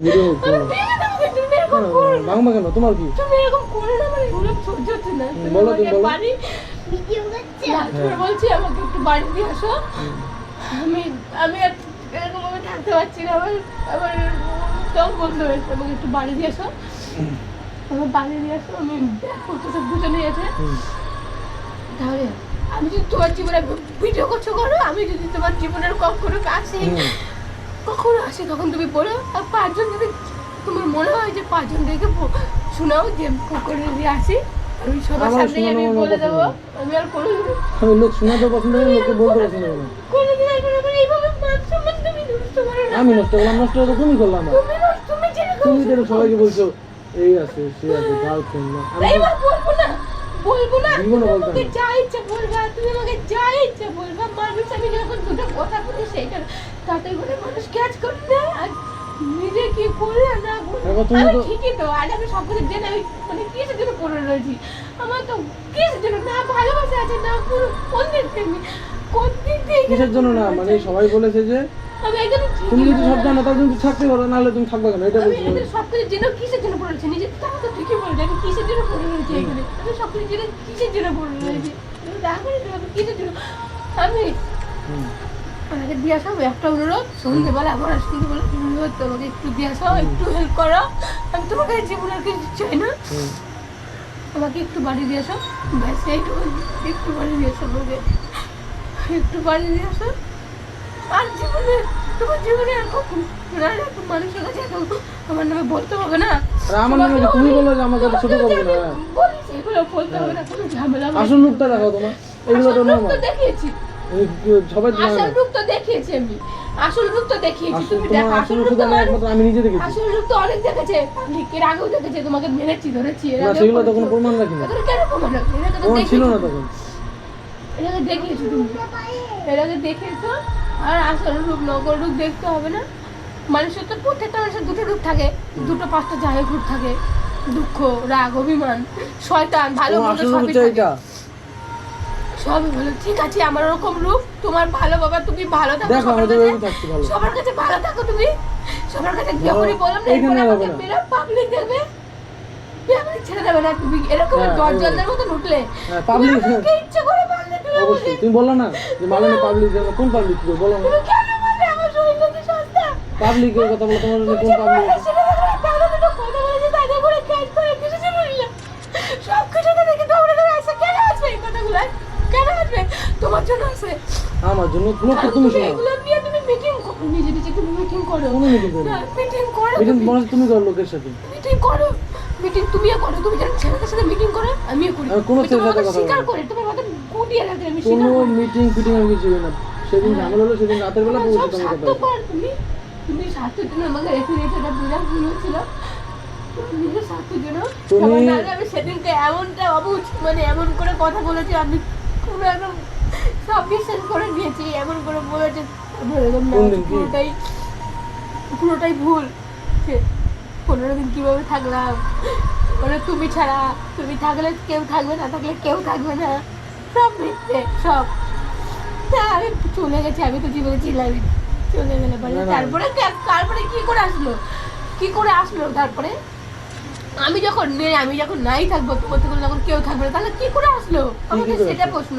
তুমি এরকম করো না। বাংলা কেন? তোমার কি? তুমি এরকম করো না, আমার এগুলো সহ্য হচ্ছে না। বলো, তুমি বলো। বাড়ি বলছি আমাকে একটু বাড়ি দিয়ে আসো। আমি আমি আর এরকম থাকতে পারছি না। আমার আমার দম বন্ধ হয়েছে আমাকে একটু বাড়ি দিয়ে আসো। আমার বাড়ি দিয়ে আসো। আমি ব্যাগ করতে সব গুছে নিয়ে আছে তাহলে আমি যদি তোমার জীবনে ভিডিও করছ করো। আমি যদি তোমার জীবনের কখনো কাছে হুম। কখনো আসে? তখন তুমি বলো আর পাঁচজন যদি তোমার মনে হয় যে পাঁচজন দেখে শোনাও যে করে দিয়ে আসি আমি সবার সামনে আমি বলে দেবো। আমি আর কোনো আমি লোক শোনাতে পছন্দ করি লোককে বলতে পছন্দ করি না। কোনোদিন আর কোনো এইভাবে মান সম্মান তুমি নষ্ট করো না। আমি নষ্ট করলাম নষ্ট করে তুমি করলাম না তুমি নষ্ট তুমি যেরকম তুমি তো সবাইকে বলছো এই আছে সে আছে গার্লফ্রেন্ড না আমি বলব না বলব না। তুমি আমাকে যা ইচ্ছা বলবা তুমি আমাকে যা ইচ্ছা বলবা। মানুষ আমি যখন দুটো কথা বলি সেইটা তাতে করে মানুষ ক্যাচ করে দেয় আর নিজে কি করলে না আমি ঠিকই তো আজ আমি সব কিছু জেনে আমি মানে কিসের জন্য পড়ে রয়েছি? আমার তো কিসের জন্য? না ভালোবাসা আছে না কোনো কোন দিক থেকে? কোন দিক থেকে কিসের জন্য না? মানে সবাই বলেছে যে তুমি যদি সব জানো তাহলে তুমি থাকতে পারো নাহলে তুমি থাকবে কেন? এটা বলছি সব কিছু জেনে কিসের জন্য পড়ে রয়েছি? নিজে তো ঠিকই বলছে আমি কিসের জন্য পড়ে রয়েছি এখানে? আমি সব কিছু জেনে কিসের জন্য পড়ে রয়েছি? কিসের জন্য? আমি। আমাকে দিয়ে আসো একটা অনুরোধ সন্ধ্যেবেলা আমার আসতে বলে অনুরোধ তোমাকে একটু দিয়ে আসো একটু হেল্প করো। আমি তোমার কাছে জীবনের কিছু চাই না। আমাকে একটু বাড়ি দিয়ে আসো। ব্যাস এইটুকু একটু বাড়ি দিয়ে আসো আমাকে। একটু বাড়ি দিয়ে আসো। আর জীবনে তোমার জীবনে আর কখন মানুষের কাছে আমার নামে বলতে হবে না। আমার নামে তুমি বলো যে আমাকে এত ছোট করবে না হ্যাঁ। এগুলো বলতে হবে না কোনো ঝামেলা। আসল তোমার। এগুলো তো নর্মাল দেখিয়েছি। সবাই আসল রূপ তো দেখিয়েছি আমি। আসল রূপ তো দেখিয়েছি। তুমি দেখো আসল আসল রূপ রূপ তো আমার মানুষ- একমাত্র আমি নিজে দেখেছি। আসল রূপ তো অনেক দেখেছে। এর আগেও দেখেছে তোমাকে মেরেছি ধরেছি এর না সেগুলো তো কোনো প্রমাণ রাখি না কেন প্রমাণ রাখবে? এটাকে তো ছিল না তখন। এটাকে দেখিয়েছো তুমি। এটাকে দেখেছ আর আসল রূপ নকল রূপ দেখতে হবে না। মানুষের তো প্রত্যেকটা মানুষের দুটো রূপ থাকে। দুটো পাঁচটা জায়গায় রূপ থাকে। দুঃখ রাগ অভিমান শয়তান ভালো মন্দ সবই থাকে। সবই ভালো ঠিক আছে আমার ওরকম রূপ তোমার ভালো বাবা তুমি ভালো থাকো সবার কাছে। ভালো থাকো তুমি। সবার কাছে যখনই বললাম না হবে আমাকে। মেরা পাবলিক দেখবে পাবলিক ছেড়ে দেবে না তুমি এরকম হ্যাঁ, দরজালের মতন উঠলে। হ্যাঁ, তুমি public- আমাকে ইচ্ছে করে মারলে তুমি অবশ্যই তুমি বলল না যে মালানি পাবলিক কোন পাবলিক বলো না। তুমি কেন মারলে আমার শরীরটা কি সস্তা? পাবলিকের কথা বলো তোমার কোন পাবলিক মারলে সেটা দেখো না, তাহলে দুটো কথা বলেছি তাদের করে ক্যাচ করে কিছু ছিল না সব কিছুতে দেখে দৌড়ে দৌড়ে আসে কেন আসবে এই কথাগুলো কেন আসবে তোমার জন্য আমার জন্য তো তুমি তুমি শোনো এগুলো নিয়ে তুমি মিটিং করো নিজে নিজে তুমি মিটিং করো। কোনো মিটিং করো মিটিং করো মিটিং তুমি। মনে তুমি করো লোকের সাথে। মিটিং করো। মিটিং তুমিও করো। তুমি যেন ছেলেদের সাথে মিটিং করো আমিও করি। কোনো আমি সাথে কথা কথা স্বীকার বলব তোমার কথা গুটিয়ে রাখে আমি স্বীকার করি মিটিং ফিটিং আমি কিছু না। সেদিন ঝামেলা হলো সেদিন রাতের বেলা পৌঁছে তোমার কথা তুমি তুমি স্বার্থের জন্য আমাকে রেখে দিয়েছ এটা বিরাট ভুল হচ্ছিল। তুমি- সেদিনকে এমনটা অবুঝ মানে এমন করে কথা বলেছি আমি পুরো একদম সব করে নিয়েছি এমন করে কি? পুরোটাই পুরোটাই ভুল। পনেরো দিন কীভাবে থাকলাম? মানে তুমি ছাড়া তুমি থাকলে কেউ থাকবে না থাকলে কেউ থাকবে না। সব মিথ্যে সব। তা আমি চলে গেছি আমি তো জীবনে ছিলাম চলে গেলে না। তারপরে তারপরে কি করে আসলো? কি করে আসলো তারপরে? আমি যখন নেই আমি যখন নাই থাকব তখন যখন কেউ থাকবে না তাহলে কি করে আসলো? আমাকে সেটা প্রশ্ন।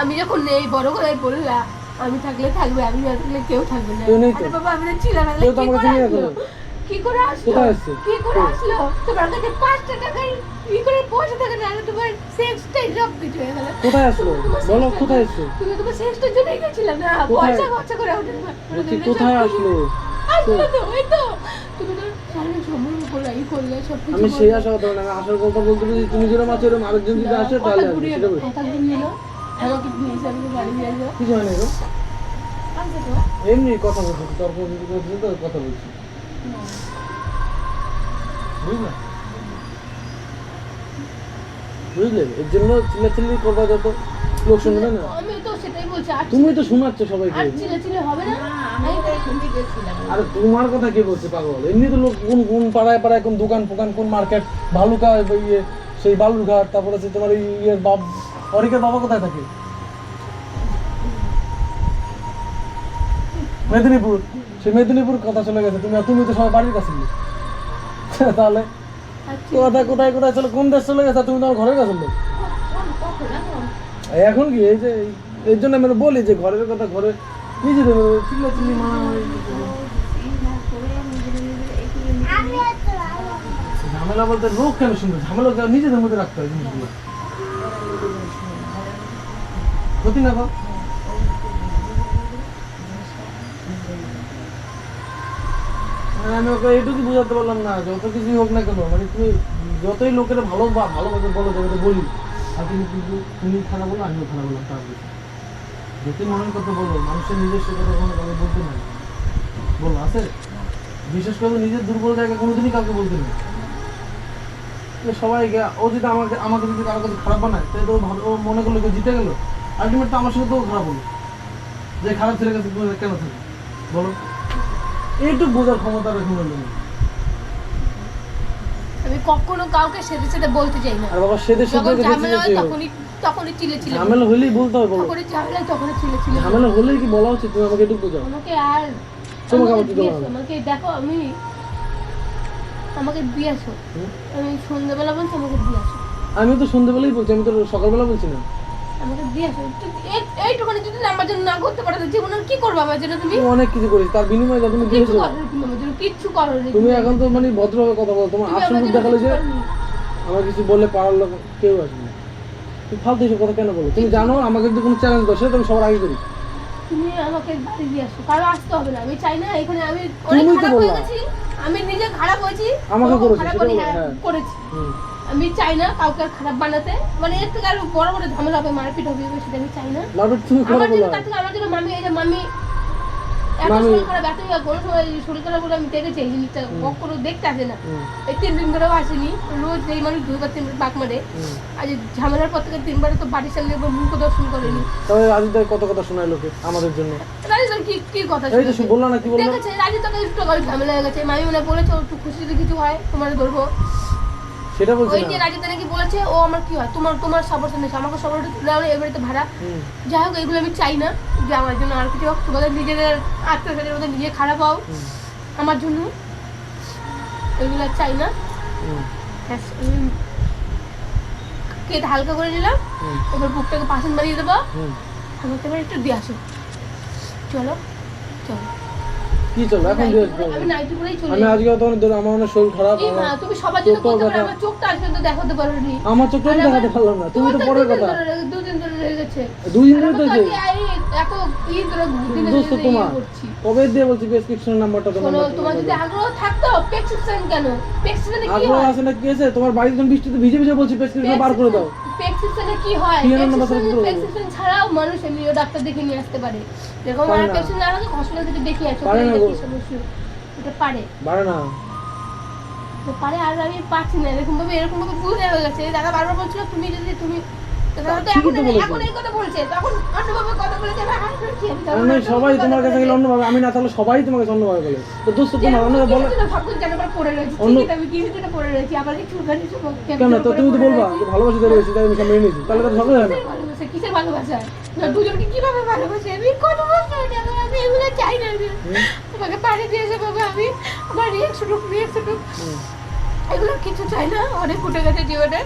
আমি যখন নেই বড় করে বললা আমি থাকলে থাকবে আমি না থাকলে কেউ থাকবে না। আরে বাবা আমি না ছিলাম কি করে আসলো? কি করে আসলো? কি করে আসলো? তোমার কাছে পাঁচটা টাকার কি করে পয়সা থাকে না তোমার সেক্সটাই সব কিছু হয়ে গেল। কোথায় আসলো? বলো কোথায় আসলো? তুমি তোমার সেক্সটার জন্যই গেছিলাম না? পয়সা খরচা করে ওঠে কোথায় আসলো? আমি সেই আশা কথা না, আসার কথা বলতে বলছি তুমি যেরকম আছো এরকম আরেকজন যদি আসে তাহলে এমনি কথা বলছি তর্ক করছি তো কথা বলছি। বুঝলে? বুঝলে? এর জন্য চিল্লাচিল্লি করবা যত। লোক শুনবে না? আমি তো সেটাই বলছি তুমি তো শোনাচ্ছ সবাইকে। আর চিলে চিলে হবে না? আর তোমার কথা কে বলছে পাগল? এমনি তো লোক কোন কোন পাড়ায় পাড়ায় কোন দোকান ফোকান কোন মার্কেট? ভালুকা ইয়ে সেই বালুরঘাট তারপরে হচ্ছে তোমার এই ইয়ে বাব অরিকের বাবা কোথায় থাকে? মেদিনীপুর। সে মেদিনীপুর কথা চলে গেছে। তুমি তুমি তো সবাই বাড়ির কাছে। তাহলে আচ্ছা কোথায় কোথায় কোথায় চলে কোন দেশ চলে গেছে? তুমি তোমার ঘরের কাছে লোক। এখন কি, এই যে এর জন্য আমি বলি যে ঘরের কথা ঘরে নিজেদের চিল্লা চিল্লি মা। ঝামেলা বলতে লোক কেন শুনবে, ঝামেলা নিজেদের মধ্যে রাখতে হয় জিনিসগুলো। ক্ষতি না কর। মানে আমি ওকে এইটুকু বোঝাতে পারলাম না, যত কিছুই হোক না কেন মানে তুমি যতই লোকের ভালো বা ভালোভাবে বলো বলি। আর কিন্তু তুমি খারাপ বলো, আমিও খারাপ বললাম, তার যতই মনের কথা বলো, মানুষের নিজস্ব কথা কোনো কাউকে বলতে নাই বলো, আছে? বিশেষ করে নিজের দুর্বল জায়গা কোনোদিনই কাউকে বলতে নেই। এ সবাইকে, ও যদি আমাকে আমাকে যদি কারও কাছে খারাপ বানায়, তাহলে তো ও মনে করল যে জিতে গেল। আলটিমেট তো আমার সঙ্গে তো খারাপ হলো যে খারাপ ছেলের কাছে কেন থাকে? বলো। এইটুকু বোঝার ক্ষমতা রাখুন হলো না। আমি কখনো কাউকে সেদে সেদে বলতে চাই না। আর বাবা সেদে সেদে যখন ঝামেলা হয় তখনই তখনই চিলে চিলে ঝামেলা হলেই বলতে বলো তখনই ঝামেলা তখনই চিলে চিলে ঝামেলা হলেই কি বলা উচিত? তুমি আমাকে একটু বোঝাও। আমাকে আর তোমাকে আমাকে আমাকে দেখো আমি আমাকে দিয়েছ? আমি সন্ধ্যাবেলা বলছি আমাকে দিয়েছ আমি তো সন্ধ্যাবেলাই বলছি আমি তো সকালবেলা বলছি না। আমাকে এইটুখানি যদি আমার জন্য না করতে পারো তো জীবনে কি করব আমার জন্য তুমি? তুমি অনেক কিছু তার বিনিময়ে যা তুমি কিচ্ছু দিয়েছ। করো না তুমি কিচ্ছু করো তুমি এখন তো মানে ভদ্রভাবে কথা বলো তোমার তুমি আসল আমার রূপ দেখালে যে আমার কিছু বললে পাড়ার লোক কেউ আসবে না। তুমি ফালতু এসব কথা কেন বলো তুমি জানো আমাকে যদি কোনো চ্যালেঞ্জ দাও সেটা তো আমি সবার আগে করি। তুমি আমাকে বাড়ি দিয়ে আসো কারও আসতে হবে না। আমি চাই না এখানে আমি অনেক তুমিই খারাপ হয়ে গেছি আমি নিজে খারাপ হয়েছি আমাকে করেছে। করেছি। আমি চাই না কাউকে আর খারাপ বানাতে। মানে এর থেকে আরও বড় বড় ঝামেলা হবে মারপিট হবে সেটা আমি চাই না। আমার জন্য তার থেকে আমার জন্য মামি এই যে মামি এত শরীর খারাপ এত কোনো সময় শরীর খারাপ বলে আমি দেখেছি এই জিনিসটা কখনো দেখতে আসে না। হুম, এই তিন দিন ধরেও আসেনি রোজ যেই মানুষ দুইবার তিনবার পাক মারে। আজ ঝামেলার পর থেকে তিনবারে তো বাড়ির সামনে একবার মুখ দর্শন করেনি। তবে আজিদার কত কথা শোনায় লোকে আমাদের জন্য? রাজি কি কি কথা এই তো শুনেছে? বলল না কি বলল? দেখেছে রাজি তোকে একটু ঝামেলা হয়ে গেছে মামি মনে বলেছে একটু খুশি কিছু হয় তোমার ধরবো। সেটা বলছি ওই যে নাকি বলেছে ও আমার কি হয়? তোমার তোমার সাপোর্ট নেই আমাকে তুলে আনো এবারে তো ভাড়া। যাই হোক এগুলো আমি চাই না যে আমার জন্য আর কিছু হোক। তোমাদের নিজেদের আত্মীয় মধ্যে নিজে খারাপ হও। আমার জন্য। এগুলো চাই না। কেটে হালকা করে নিলাম। এবার বুকটাকে পাশন বানিয়ে দেবো। আমাকে একটু দিয়ে আসো চলো চলো। কি এখন আমি আজকে তোমার ধরো আমার অনেক শরীর খারাপ তুমি সবার জন্য করতে পারো আমার চোখটা আজ পর্যন্ত দেখাতে পারোনি। আমার চোখটা দেখাতে পারলাম না। তুমি তো পরের কথা। দুদিন ধরে রয়ে গেছে। দুই দিন আর ধরে তো এত ইয়ে তোমার কবে দিয়ে বলছি প্রেসক্রিপশন নাম্বারটা তো তোমার যদি আগ্রহ থাকতো প্রেসক্রিপশন কেন? প্রেসক্রিপশনে কি আগ্রহ আছে না কি আছে? তোমার বাড়িতে বৃষ্টিতে ভিজে ভিজে বলছি প্রেসক্রিপশন বার করে দাও। প্রেসক্রিপশনে কি হয়? প্রেসক্রিপশন ছাড়াও মানুষ এমনিও ডাক্তার দেখে নিয়ে আসতে পারে। যেরকম আমার না। প্রেসক্রিপশন না লাগে হসপিটাল থেকে দেখিয়ে আসো এটা পারে। পারে না। তো পারে আর আমি পারছি না এরকম ভাবে এরকম ভাবে ভুল হয়ে গেছে। দাদা বারবার বলছিল তুমি যদি তুমি সবাই তোমার কাছে বলে গেলে অন্যভাবে আমি না থাকলে সবাই তোমাকে অন্যভাবে বলে। তো দোস্ত তোমার অন্যভাবে বলে পড়ে আমি কিছু না পড়ে রয়েছি আবার কি চুলকানি চুপ কেন? তো তুমি তো বলবা যে ভালোবাসি রয়েছি তাই আমি সব মেনে নিয়েছি। তাহলে তো সকালে হয় না। কিসের ভালোবাসা দুজনকে কীভাবে ভালোবাসে? আমি কত বছর আমি এগুলো চাই না তোমাকে দিয়েছে বাবা আমি আমার এগুলো কিছু চাই না অনেক ফুটে গেছে জীবনে।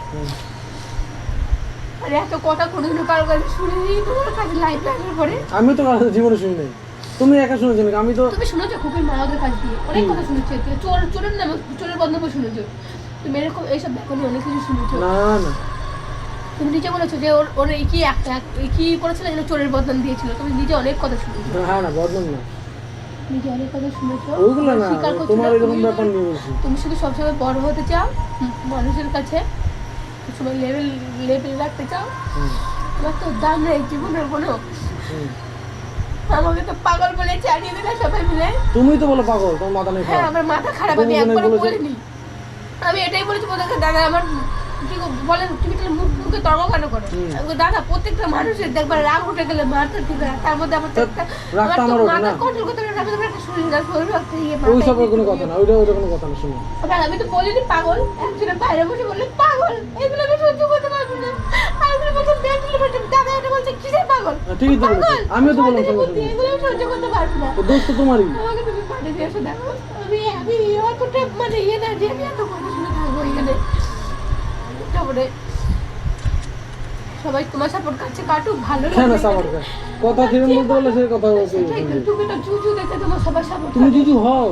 আর এত কথা কোনোদিনও কারও কাছে শুনিনি। তোমার কাছে লাইফ আসার পরে আমি তো কারও জীবনে শুনি নাই। তুমি একা শুনেছো নাকি? আমি তো তুমি শুনেছো খুবই মায়াদের কাছ দিয়ে? অনেক কথা শুনেছো। চোর চোরের নামে চোরের বদনাম শুনেছো। তুমি এরকম এইসব ব্যাপার অনেক কিছু শুনেছো। না না। তুমি নিজে বলেছ যে ওর ওর এই কি এই কি করেছিল যেন চোরের বদনাম দিয়েছিল। তুমি নিজে অনেক কথা শুনেছো। হ্যাঁ না বদনাম না। নিজে অনেক কথা শুনেছো। ওইগুলো না তোমার এরকম ব্যাপার নিয়ে তুমি শুধু সবসময় বড় হতে চাও মানুষের কাছে সবসময় লেভেল লেভেল রাখতে চাও? আমার তো দাম নেই জীবনের কোনো। আমাকে তো পাগল বলে চালিয়ে দিলে সবাই মিলে। তুমি তো বলো পাগল তোমার মাথা নেই হ্যাঁ আমার মাথা খারাপ আমি একবার বলিনি। আমি এটাই বলেছি ওদেরকে দাদা আমার কি বলেন তুমি তাহলে মুখ মুখে তর্ক কেন করো? আমি দাদা প্রত্যেকটা মানুষের দেখবার রাগ উঠে গেলে মাথা ঠিক তার মধ্যে আমার তো তা একটা রাগটা আমার ওঠে না। কন্ট্রোল করতে না, আমি একটা শরীর না শরীর একটা ইয়ে ওই সবের কোনো কথা না ওইটা ওইটা কোনো কথা না শুনো আমি তো বলিনি পাগল একজনের বাইরে বসে বললে পাগল এগুলো আমি সহ্য করতে পারব না। আরেকজন বলছে মেন্টালি বলছে দাদা এটা বলছে কিসের পাগল? হ্যাঁ, ঠিকই তো বলেছ। আমিও তো বললাম সন্দেহের সঙ্গে বুদ্ধি, সঙ্গে। এগুলো আমি সহ্য করতে পারব না। দোষ তো তোমারই। আমাকে তুমি পাঠিয়ে দিয়ে দেখো। আমি আমি অতটা মানে ইয়ে না যে আমি এত কথা শুনে থাকব এখানে। তারপরে সবাই তোমার সাপোর্ট কাছে কাটুক ভালো কেন সাপোর্ট করে কথা থেকে বলতে বললে সেই কথা তো, তুমি তো জুজু দেখে তোমার সবার সাপোর্ট তুমি যদি হও।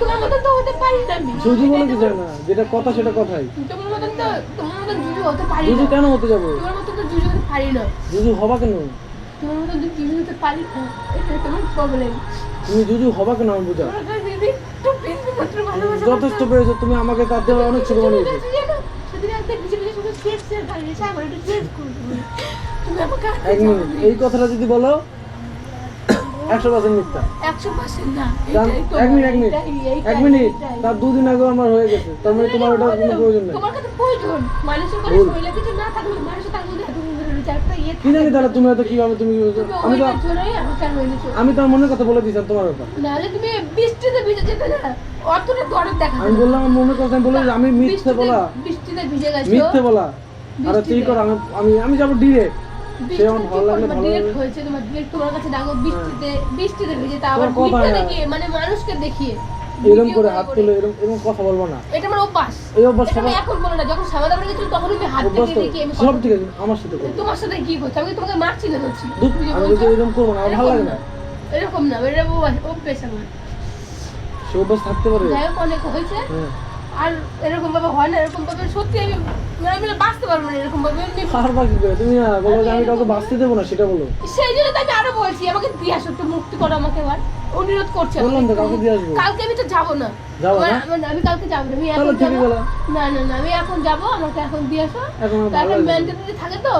তোমার মতন তো হতে পারি না আমি যদি বলে কিছু হয় না। যেটা কথা সেটা কথাই। তোমার মতন তো তোমার মতন জুজু হতে পারি না। কেন হতে যাব? তোমার মতন তো জুজু হতে পারি না। যদি হবা কেন? তোমার মতন তো জুজু হতে পারি না এটা তোমার প্রবলেম তুমি যদি হবা কেন আমি বুঝা? যথেষ্ট পেয়েছ তুমি আমাকে তার থেকে অনেক ছোট বানিয়েছো সেদিন একটা এই কথাটা যদি বলো একশো পার্সেন্ট মিথ্যা। এক মিনিট এক মিনিট এক মিনিট তার দুদিন আগে আমার হয়ে গেছে। তার মানে তোমার ওটা কোনো প্রয়োজন নেই। কি জানি তাহলে তুমি হয়তো কীভাবে তুমি তুমি আমি তো আমি তোমার মনের কথা বলে দিয়েছিলাম তোমার ব্যাপার। নাহলে তুমি বৃষ্টিতে ভিজে যেতে না। অতটা দরদ দেখা আমি বললাম আমার মনের কথা বলে আমি মিথ্যে বলা বৃষ্টিতে ভিজে গেছো? মিথ্যে বলা। আরে তুই কর আমি আমি আমি যাব ডিরেক্ট সে আমার ভালো লাগলে ভালো ডিরেক্ট হয়েছে তোমার ডিরেক্ট তোমার কাছে ডাকো বৃষ্টিতে বৃষ্টিতে ভিজে তা আবার ভিডিও দেখিয়ে মানে মানুষকে দেখিয়ে। এরকম করে হাত তুলে এরকম এরকম কথা বলব না। এটা আমার অভ্যাস। এই অভ্যাস আমি সবাই এখন বলো না যখন সামাদা বাড়ি গেছিল তখন আমি হাত থেকে তো আমি সব ঠিক আছে আমার সাথে করো। তোমার সাথে কি করছ? আমি তোমাকে মারছি না দুধ আমি যদি এরকম করব না আমার ভালো লাগে না। এরকম না এটা অভ্যাস অভ্যাস আমার। সে অভ্যাস থাকতে পারে। যাই হোক অনেক হয়েছে। হ্যাঁ। আর এরকম ভাবে হয় না এরকম ভাবে সত্যি আমি মানে আমি বাঁচতে পারব না এরকম ভাবে আর বাকি তুমি না বলো আমি কাউকে বাঁচতে দেবো না সেটা বলো। সেই জন্য তো আমি আরও বলছি আমাকে দিয়ে আসো একটু মুক্তি করো আমাকে এবার। অনুরোধ করছে। কালকে আমি তো যাব না। আমি কালকে যাব না। আমি এখন যাব। না না না আমি এখন যাব। আমাকে এখন দিয়ে আসো। তারপরে মেন্টালিটি থাকে তো?